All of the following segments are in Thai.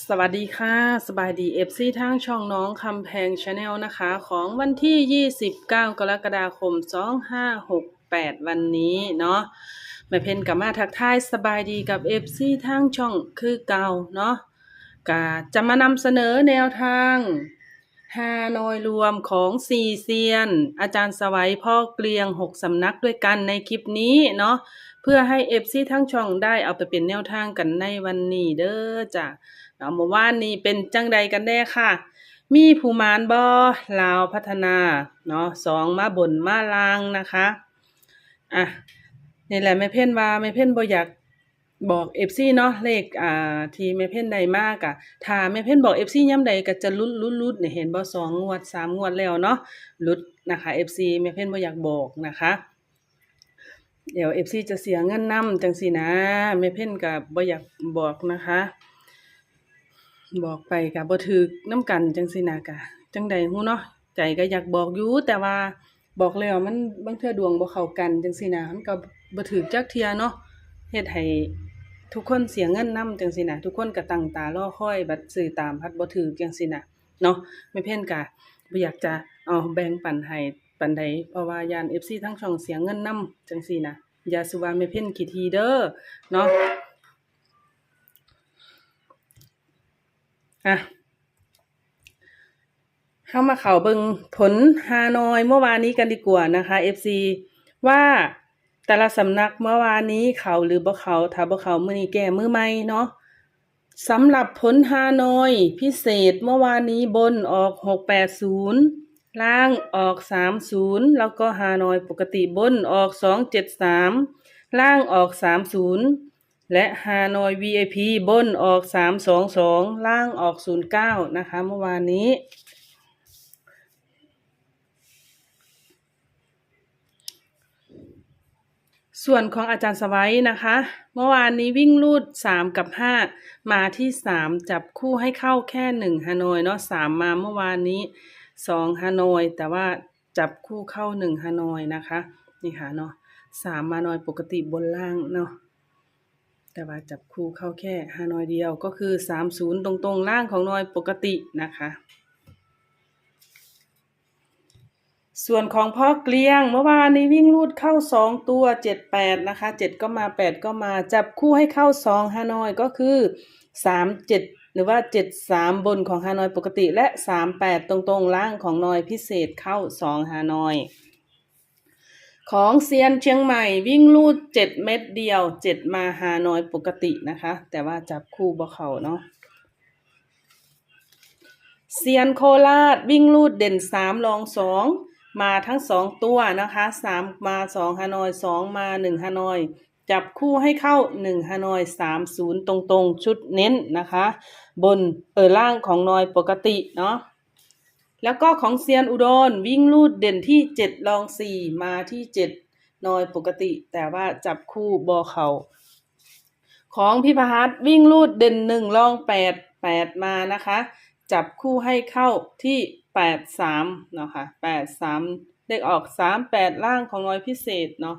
สวัสดีค่ะสบายดีเอฟซีทางช่องน้องคำแพงชาแนลนะคะ ของวันที่ 29 กรกฎาคม 2568 วันนี้เนาะแม่เพนกับมาทักทายสบายดีกับเอฟซีทางช่องคือเก่าเนาะกะจะมานำเสนอแนวทาง ฮานอยรวมของซีเซียน อาจารย์สวัยพ่อเกลียง6สำนักด้วยกันในคลิปนี้เนาะเพื่อให้เอฟซีทั้งช่องได้เอาไปเป็นแนวทางกันในวันนี้เด้อจ้ะเนาะเมื่อวานนี้เป็นจังใดกันแน่ค่ะ มีผู้มานบอลาวพัฒนาเนาะสองมาบนมาลางนะคะอะนี่แหละแม่เพ่นว่าแม่เพ่นบ่อยาก บอกเอฟซีเนาะเลขอ่าที่แม่เพ่นใดมากอะถ้าแม่เพ่นบอกเอฟซีย่ำใดก็จะลุดลุดลุดเนี่ยเห็นบ่สองงวดสามงวดแล้วเนาะลุดนะคะเอฟซีแม่เพ่นบ่อยากบอกนะคะ เดี๋ยวเอฟซีจะเสียเงินนำจังสินะแม่เพ่นกับบ่อยากบอกนะคะ บอกไปกับบ่ถึกน้ำกันจังสินะกะจังใดฮู้เนาะใจก็อยากบอกอยู่แต่ว่าบอกแล้วมันบางเทื่อดวงบ่เข้ากันจังสินะมันก็บ่ถึกจักเทียเนาะเฮ็ดให้ ทุกคนเสียเงินนํจังสินะทุกคนก็ตั้งตารอค่อย บัดซื้อตามพัดบ่ถึกจังสินะเนาะไม่เพ่นกะบ่อยากจะเอาแบ่งปันให้ปานใดเพราะว่ายาน FC ทั้งช่องเสียเงินนํจังซี่นะอย่าสุว่าไม่เพ่นขี้ทีเด้อเนาะอะเข้ามาเข่าเบิงผลฮานอยเมื่อวานนี้กันดีกว่านะคะ FC ว่า แต่ละสำนักเมื่อวานนี้เขาหรือบ่เขาถ้าบ่เขามือนี้แก้มือใหม่เนาะสำหรับผลฮานอยพิเศษเมื่อวานนี้บนออก 680 ล่างออก 30 แล้วก็ฮานอยปกติบนออก 273 ล่างออก 30 และฮานอย VIP บนออก 322 ล่างออก 09 นะคะเมื่อวานนี้ ส่วนของอาจารย์สวัยนะคะ เมื่อวานนี้วิ่งลูด 3 กับ 5 มาที่ 3 จับคู่ให้เข้าแค่ 1ฮานอยเนาะ3มาเมื่อวานนี้ 2ฮานอย แต่ว่าจับคู่เข้า 1ฮานอยนะคะ นี่ค่ะเนาะ3มานอยปกติบนล่างเนาะแต่ว่าจับคู่เข้าแค่ฮานอยเดียวก็คือ 30 ตรงๆล่างของนอยปกตินะคะ ส่วนของพ่อเกลียงเมื่อวานนี้วิ่งรูดเข้า2ตัว78นะคะ7ก็มา8ก็มาจับคู่ให้เข้า2ฮานอยก็คือ37หรือว่า73บนของฮานอยปกติและ38ตรงๆล่างของนอยพิเศษเข้า2ฮานอยของเซียนเชียงใหม่วิ่งลูดเจ็ดเม็ดเดียวเจ็ดมาหานอยปกตินะคะ แต่ว่าจับคู่บ่เขาเนาะเซียนโคราชวิ่งลูดเด่นสามรองสอง มาทั้งสองตัวนะคะสามมาสองฮานอยสองมาหนึ่งฮานอย จับคู่ให้เข้าหนึ่งฮานอยสามศูนย์ตรงๆ ชุดเน้นนะคะ บนเออล่างของนอยปกติเนาะแล้วก็ของเซียนอุดรวิ่งลูดเด่นที่เจ็ดรองสี่มาที่เจ็ดนอยปกติ แต่ว่าจับคู่บอเขาของพิพหัสวิ่งลูดเด่นหนึ่งรองแปดแปดมานะคะ จับคู่ให้เข้าที่ แปดสามเนาะค่ะแปดสามเลขออกสามแปดล่างของน้อยพิเศษเนาะ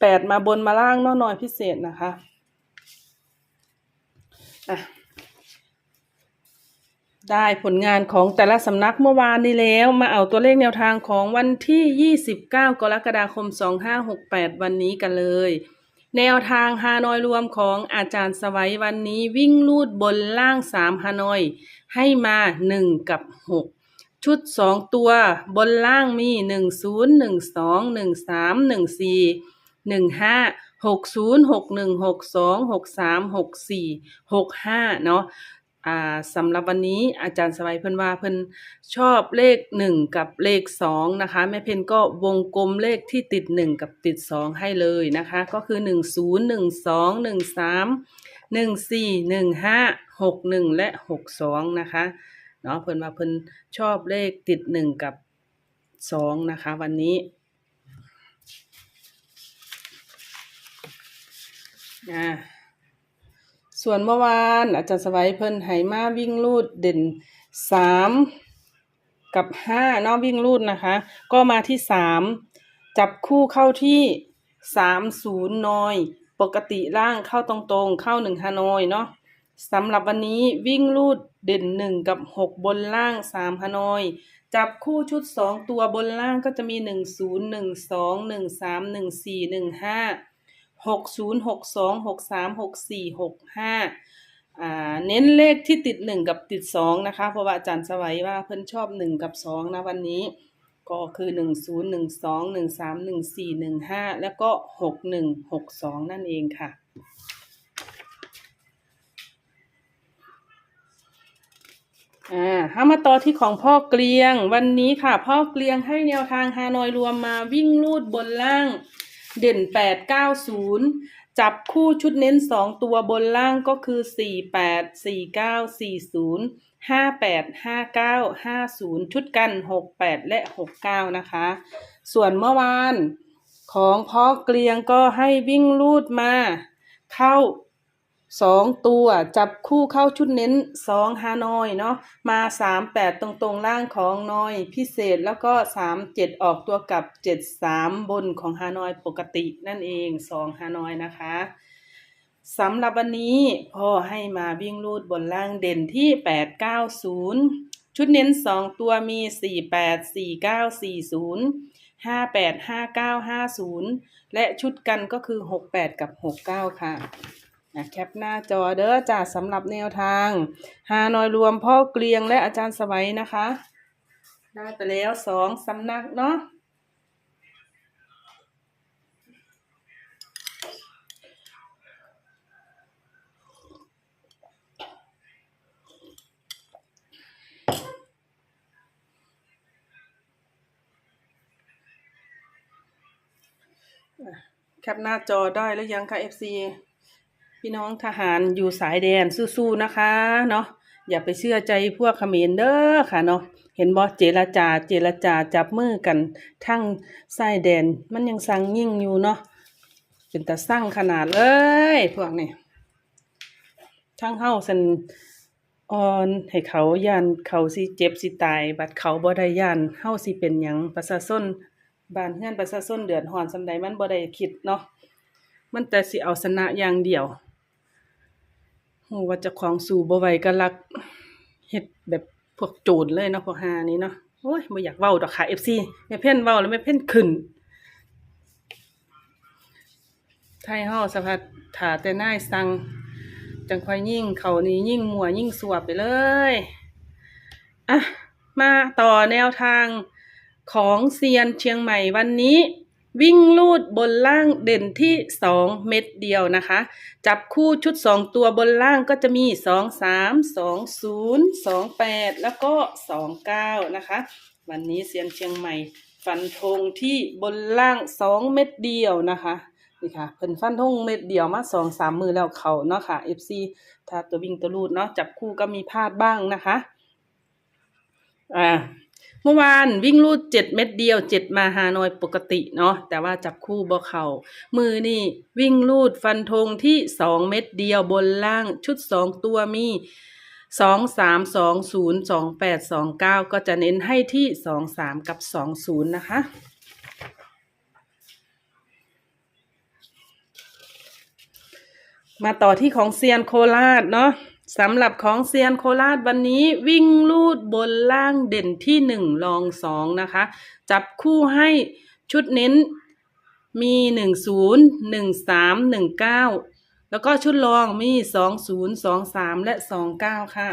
แปดมาบนมาล่างนาะนอยพิเศษนะคะอะได้ผลงานของแต่ละสำนักเมื่อวานนี้แล้ว มาเอาตัวเลขแนวทางของวันที่ 29 กรกฎาคม 2568 วันนี้กันเลย แนวทางฮานอยรวมของอาจารย์สวัยวันนี้วิ่งลูดบนล่าง3ฮานอย ให้มา 1 กับ 6 ชุด 2 ตัวบนล่างมี 1 0 1 2 1 3 1 4 1 5 6 0 6 1 6 2 6 3 6 4 6 5 เนาะ อ่าสำหรับวันนี้อาจารย์สวัยเพิ่นว่าเพิ่นชอบเลขหนึ่งกับเลขสองนะคะ แม่เพนก็วงกลมเลขที่ติดหนึ่งกับติดสองให้เลยนะคะ ก็คือหนึ่งศูนย์หนึ่งสองหนึ่งสามหนึ่งสี่หนึ่งห้าหกหนึ่งและหกสองนะคะเนาะเพิ่นว่าเพิ่นชอบเลขติดหนึ่งกับสองนะคะ วันนี้อ่า ส่วนเมื่อวานอาจารย์สวัยเพิ่นไหมาวิ่งลูดเด่นสามกับห้าเนาะวิ่งลูดนะคะ ก็มาที่สามจับคู่เข้าที่สามศูนย์นอย ปกติล่างเข้าตรงๆ เข้าหนึ่งฮานอยเนาะสำหรับวันนี้วิ่งลูดเด่นหนึ่งกับหกบนล่างสามฮานอย จับคู่ชุดสองตัวบนล่างก็จะมีหนึ่งศูนย์หนึ่งสองหนึ่งสามหนึ่งสี่หนึ่งห้า หกศูนย์หกสองหกสามหกสี่หกห้าอ่าเน้นเลขที่ติดหนึ่งกับติดสองนะคะ เพราะว่าอาจารย์สวัยว่าเพิ่นชอบหนึ่งกับสองนะวันนี้ ก็คือหนึ่งศูนย์หนึ่งสองหนึ่งสามหนึ่งสี่หนึ่งห้าแล้วก็หกหนึ่งหกสองนั่นเองค่ะอ่าถ้ามาต่อที่ของพ่อเกลียงวันนี้ค่ะ พ่อเกลียงให้แนวทางฮานอยรวมมาวิ่งลูดบนล่าง เด่นแปดเก้าศูนย์จับคู่ชุดเน้นสองตัวบนล่างก็คือสี่แปดสี่เก้าสี่ศูนย์ห้าแปดห้าเก้าห้าศูนย์ชุดกันหกแปดและหกเก้านะคะ ส่วนเมื่อวานของพ่อเกลียงก็ให้วิ่งลูดมา เข้า สองตัวจับคู่เข้าชุดเน้นสองฮานอยเนาะมาสามแปดตรงตรงๆล่างของนอยพิเศษแล้วก็สามเจ็ดออกตัวกับเจ็ดสามบนของฮานอยปกตินั่นเองสองฮานอยนะคะสำหรับวันนี้พ่อให้มาวิ่งลูดบนล่างเด่นที่แปดเก้าศูนย์ชุดเน้นสองตัวมีสี่แปดสี่เก้าสี่ศูนย์ห้าแปดห้าเก้าห้าศูนย์และชุดกันก็คือหกแปดกับหกเก้าค่ะ นะแคปหน้าจอเด้อจ้าสำหรับแนวทางฮานอยรวมพ่อเกลียงและอาจารย์สวัยนะคะ ได้ไปแล้วสองสำนักเนาะแคปหน้าจอได้แล้วยังคะ FC พี่น้องทหารอยู่สายแดนสู้ๆนะคะเนาะอย่าไปเชื่อใจพวกเขมรเด้อค่ะเนาะเห็นบ่เจรจาเจรจาจับมือกันทั้งสายแดนมันยังสั่งยิ่งอยู่เนาะเป็นตาสั่งขนาดเลยพวกนี้ทั้งเฮาสันอ่อนให้เขาย่านเขาสิเจ็บสิตาย บัดเขาบ่ได้ย่านเฮาสิเป็นหยังประชาชนบ้านเฮือนประชาชนเดือดร้อนซำใดมันบ่ได้คิดเนาะมันแต่สิเอาชนะอย่างเดียว ฮู้ว่าเจ้าของสู้บ่ไหวก็ลัก เฮ็ดแบบพวกโจรเลยเนาะพวกหานี้เนาะ โอ้ยบ่อยากเว้าดอกค่ะ FC แม่เพ่นเว้าแล้วแม่เพ่นขึ้น ไทยเฮาสะพัดถ้าแต่นายสั่งจังค่อยยิ่งเขานี่ยิ่งมัวยิ่งสวบไปเลย อะ มาต่อแนวทางของเซียนเชียงใหม่วันนี้ วิ่งลูดบนล่างเด่นที่สองเม็ดเดียวนะคะ จับคู่ชุดสองตัวบนล่างก็จะมีสองสามสองศูนย์สองแปดแล้วก็สองเก้านะคะ วันนี้เซียนเชียงใหม่ ฟันธงที่บนล่างสองเม็ดเดียวนะคะนี่ค่ะเพิ่นฟันธงเม็ดเดียวมาสองสามมือแล้วเขาเนาะค่ะ FC ถ้าตัววิ่งตัวลูดเนาะจับคู่ก็มีพลาดบ้างนะคะ อ่า เมื่อวานวิ่งรูดเจ็ดเม็ดเดียวเจ็ดมาฮานอยปกติเนาะแต่ว่าจับคู่บ่เข่ามือนี่วิ่งรูดฟันธงที่สองเม็ดเดียวบนล่างชุดสองตัวมีสองสามสองศูนย์สองแปดสองเก้าก็จะเน้นให้ที่สองสามกับสองศูนย์นะคะมาต่อที่ของเซียนโคราชเนาะ สำหรับของเซียนโคราชวันนี้วิ่งลูดบนล่างเด่นที่หนึ่งรองสองนะคะ จับคู่ให้ชุดเน้นมีหนึ่งศูนย์หนึ่งสามหนึ่งเก้าแล้วก็ชุดรองมีสองศูนย์สองสามและสองเก้าค่ะ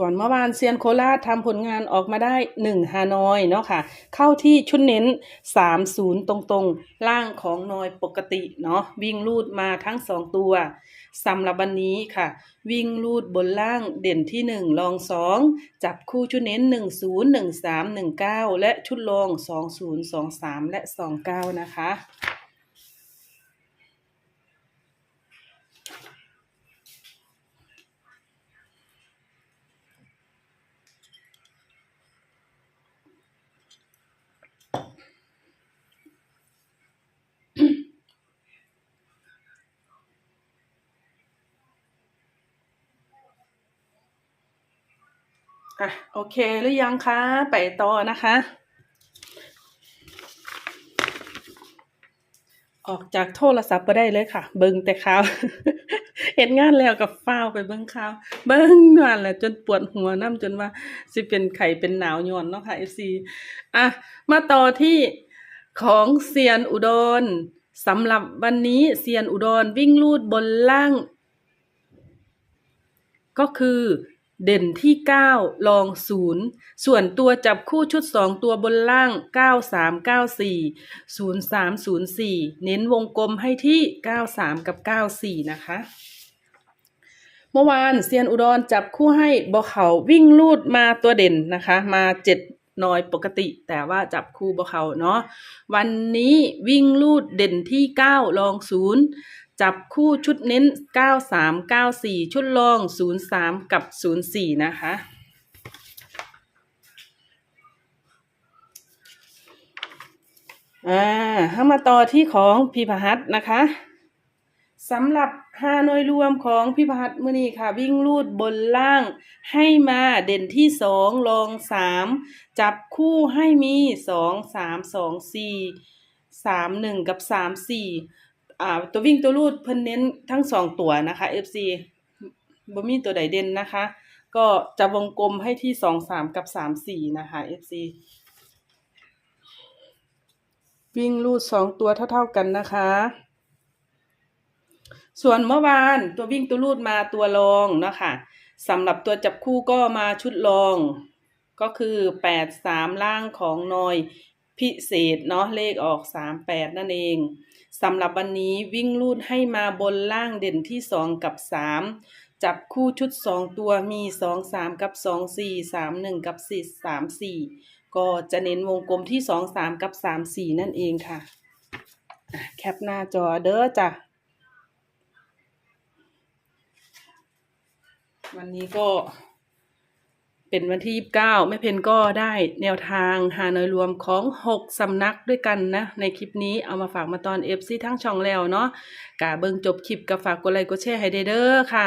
ส่วนเมื่อวานเซียนโคราชทำผลงานออกมาได้หนึ่งฮานอยเนาะค่ะ เข้าที่ชุดเน้นสามศูนย์ตรงๆ ล่างของนอยปกติเนาะวิ่งลูดมาทั้งสองตัวสำหรับวันนี้ค่ะ วิ่งลูดบนล่างเด่นที่หนึ่งรองสองจับคู่ชุดเน้นหนึ่งศูนย์หนึ่งสามหนึ่งเก้าและชุดรองสองศูนย์สองสามและสองเก้านะคะ อะโอเคหรือยังคะ ไปต่อนะคะ ออกจากโทรศัพท์บ่ได้เลยค่ะ เบิ่งแต่ข่าวเฮ็ดงานแล้วก็ฟ้าวไปเบิ่งข่าว เบิ่งนั่นแหละจนปวดหัวนํจนว่าสิเป็นไข้เป็นหนาวย้อนเนาะค่ะ FC อะมาต่อที่ของเซียนอุดรสำหรับวันนี้เซียนอุดรวิ่งลูดบนล่าง ก็คือ เด่นที่ 9 ลอง 0 ส่วนตัวจับคู่ชุด 2 ตัวบนล่าง 9394 0304 เน้นวงกลมให้ที่ 93 กับ 94 นะคะ เมื่อวานเซียนอุดรจับคู่ให้บอเขาวิ่งลูดมาตัวเด่นนะคะ มาเจ็ดน้อยปกติ แต่ว่าจับคู่บอเขาเนาะวันนี้วิ่งลูดเด่นที่ 9 ลอง 0 จับคู่ชุดเน้น 93 94 ชุดรอง 03 กับ 04 นะคะ อ่าเข้ามาต่อที่ของพี่พหัสนะคะสำหรับห้าหน่วยรวมของพี่พหัสมือนี้ค่ะ วิ่งลูดบนล่างให้มาเด่นที่สองรองสามจับคู่ให้มีสองสามสองสี่สามหนึ่งกับสามสี่ อ่าตัววิ่งตัวลูดเพิ่นเน้นทั้งสองตัวนะคะ FC บ่มีตัวใดเด่นนะคะ ก็จะวงกลมให้ที่สองสามกับสามสี่นะคะ FC วิ่งลูดสองตัวเท่าๆกันนะคะ ส่วนเมื่อวานตัววิ่งตัวลูดมาตัวรองเนาะคะสำหรับตัวจับคู่ก็มาชุดรอง ก็คือแปดสามล่างของนอยพิเศษเนาะเลขออกสามแปดนั่นเอง สำหรับวันนี้วิ่งลูดให้มาบนล่างเด่นที่สองกับสามจับคู่ชุดสองตัวมีสองสามกับสองสี่สามหนึ่งกับสี่สามสี่ก็จะเน้นวงกลมที่สองสามกับสามสี่นั่นเองค่ะ แคปหน้าจอเด้อจ้ะ วันนี้ก็ เป็นวันที่ 29แม่เพนก็ได้แนวทางหาหน่วยรวมของ 6 สำนักด้วยกันนะ ในคลิปนี้เอามาฝากมาตอน FC ทั้งช่องแล้วเนาะกาเบิงจบคลิปก็ฝากกดไลค์กดแชร์ให้ได้เด้อค่ะ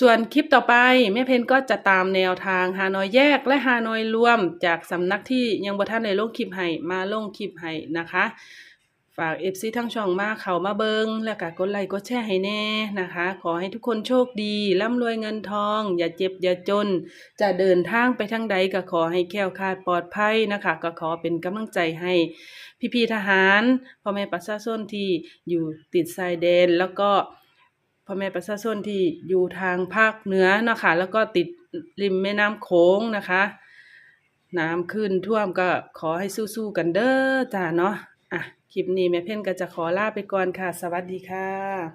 ส่วนคลิปต่อไปแม่เพนก็จะตามแนวทางหาหน่อยแยกและหาหน่อยรวม จากสำนักที่ยังบ่ทันได้ลงคลิปให้มาลงคลิปให้นะคะ ฝาก FC ทั้งช่องมาเขามาเบิงแล้วก็กดไลค์กดแชร์ให้แน่นะคะ ขอให้ทุกคนโชคดีร่ำรวยเงินทอง อย่าเจ็บอย่าจน จะเดินทางไปทางใดก็ขอให้แคล้วคลาดปลอดภัยนะคะ ก็ขอเป็นกำลังใจให้ พี่ๆทหารพ่อแม่ประชาชนที่อยู่ติดชายแดน แล้วก็พ่อแม่ประชาชนที่อยู่ทางภาคเหนือนะคะ แล้วก็ติดริมแม่น้ำโขงนะคะ น้ำขึ้นท่วมก็ขอให้สู้ๆกันเด้อจ้าเนาะ คลิปนี้แม่เพ่นก็จะขอลาไปก่อนค่ะ สวัสดีค่ะ